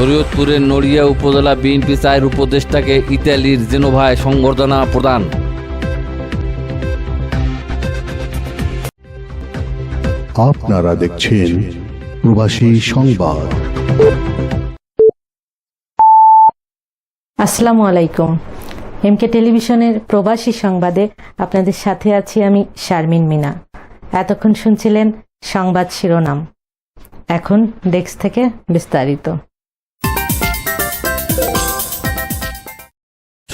শরীয়তপুরের নড়িয়া উপজেলা বিএনপি চায়ের উপদেষ্টাকে ইতালির জেনোভায় সংবর্ধনা প্রদান। আপনারা দেখছেন প্রবাসী সংবাদ। আসসালামু আলাইকুম। এমকে টেলিভিশনের প্রবাসী সংবাদে আপনাদের সাথে আছি আমি শারমিন মিনা। এতক্ষণ শুনছিলেন সংবাদ শিরোনাম। এখন ডেস্ক থেকে বিস্তারিত।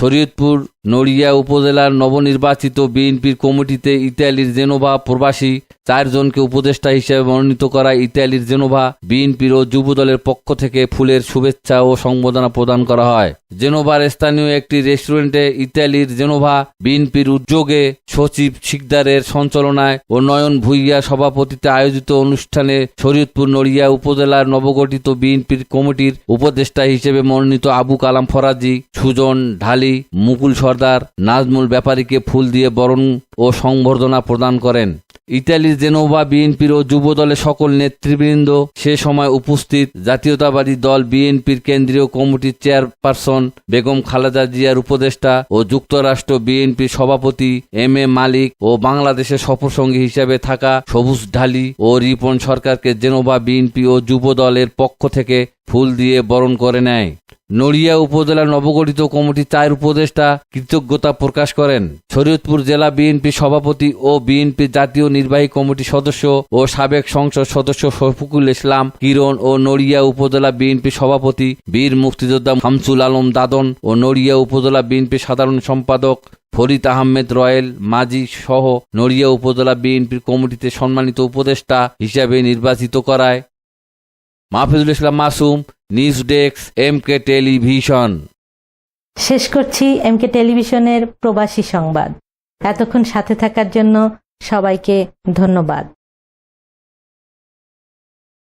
শরীয়তপুর নড়িয়া উপজেলার নবনির্বাচিত বিএনপির কমিটিতে ইতালির জেনোভা প্রবাসী চারজনকে উপদেষ্টা হিসেবে মনোনীত করা ইতালির জেনোভা বিএনপির ও যুবদলের পক্ষ থেকে ফুলের শুভেচ্ছা ও সংবর্ধনা প্রদান করা হয়। জেনোভার স্থানীয় একটি রেস্টুরেন্টে ইতালির জেনোভা বিএনপির উদ্যোগে সচিব শিকদারের সঞ্চালনায় ও নয়ন ভুইয়া সভাপতিতে আয়োজিত অনুষ্ঠানে শরীয়তপুর নড়িয়া উপজেলার নবগঠিত বিএনপির কমিটির উপদেষ্টা হিসেবে মনোনীত আবু কালাম ফরাজি, সুজন ঢালি মুকুল সর্দার নাজমুল ব্যাপারীকে ফুল দিয়ে বরণ ও সংবর্ধনা প্রদান করেন। ইতালির জেনোভা বিএনপির ও যুব দলের সকল নেতৃবৃন্দ সে সময় উপস্থিত। জাতীয়তাবাদী দল বিএনপির কেন্দ্রীয় কমিটির চেয়ারপারসন বেগম খালেদা জিয়ার উপদেষ্টা ও যুক্তরাষ্ট্র বিএনপির সভাপতি এম এ মালিক ও বাংলাদেশের সফরসঙ্গী হিসেবে থাকা সবুজ ঢালি ও রিপন সরকারকে জেনোভা বিএনপি ও যুব দলের পক্ষ থেকে ফুল দিয়ে বরণ করে নেয়। নড়িয়া উপজেলা নবগঠিত কমিটির চার উপদেষ্টা কৃতজ্ঞতা প্রকাশ করেন। শরীয়তপুর জেলা বিএনপি সভাপতি ও বিএনপি জাতীয় নির্বাহী কমিটির সদস্য ও সাবেক সংসদ সদস্য শফিকুল ইসলাম কিরণ ও নড়িয়া উপজেলা বিএনপি সভাপতি বীর মুক্তিযোদ্ধা হামসুল আলম দাদন ও নড়িয়া উপজেলা বিএনপি সাধারণ সম্পাদক ফরিদ আহমেদ রয়েল মাজি সহ নড়িয়া উপজেলা বিএনপির কমিটিতে সম্মানিত উপদেষ্টা হিসাবে নির্বাচিত করায় Mahfizul Islam Masum, news desk M K television. শেষ করছি এম কে টেলিভিশনের প্রবাসী সংবাদ। এতক্ষণ সাথে থাকার জন্য সবাইকে ধন্যবাদ।